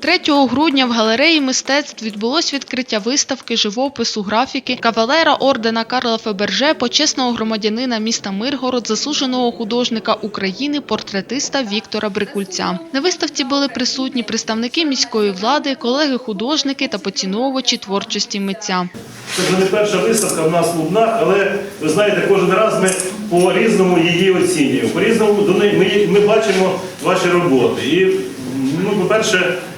3 грудня в галереї мистецтв відбулось відкриття виставки живопису графіки кавалера ордена Карла Феберже, почесного громадянина міста Миргород, заслуженого художника України, портретиста Віктора Брикульця. На виставці були присутні представники міської влади, колеги-художники та поціновувачі творчості митця. Це вже не перша виставка в нас в Лубнах, але ви знаєте, кожен раз ми по-різному її оцінюємо. По-різному до неї ми, ми бачимо ваші роботи. І, ну, по-перше, е,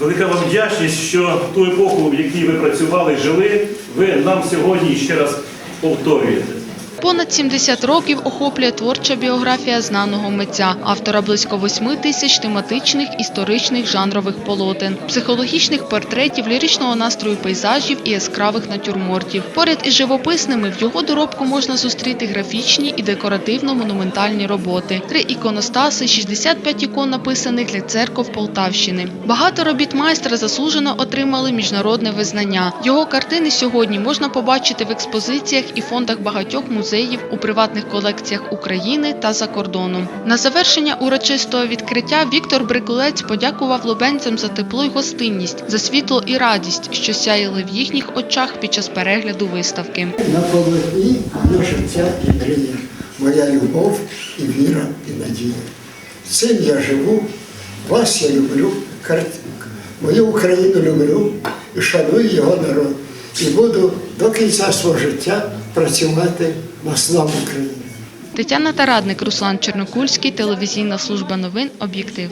велика вам вдячність, що ту епоху, в якій ви працювали і жили, ви нам сьогодні ще раз повторюєте. Понад 70 років охоплює творча біографія знаного митця, автора близько 8 тисяч тематичних, історичних, жанрових полотен, психологічних портретів, ліричного настрою пейзажів і яскравих натюрмортів. Поряд із живописними в його доробку можна зустріти графічні і декоративно-монументальні роботи, три іконостаси, 65 ікон написаних для церков Полтавщини. Багато робіт майстра заслужено отримали міжнародне визнання. Його картини сьогодні можна побачити в експозиціях і фондах багатьох музеїв у приватних колекціях України та за кордоном. На завершення урочистого відкриття Віктор Брикулець подякував лубенцям за тепло й гостинність, за світло і радість, що сяяли в їхніх очах під час перегляду виставки. На полотні життя і мрія, моя любов і віра, і надія. Цим я живу, вас я люблю, мою Україну люблю і шаную його народ. І буду до кінця свого життя працювати на славу України. Тетяна Тарадник, Руслан Чернокульський, телевізійна служба новин «Об'єктив».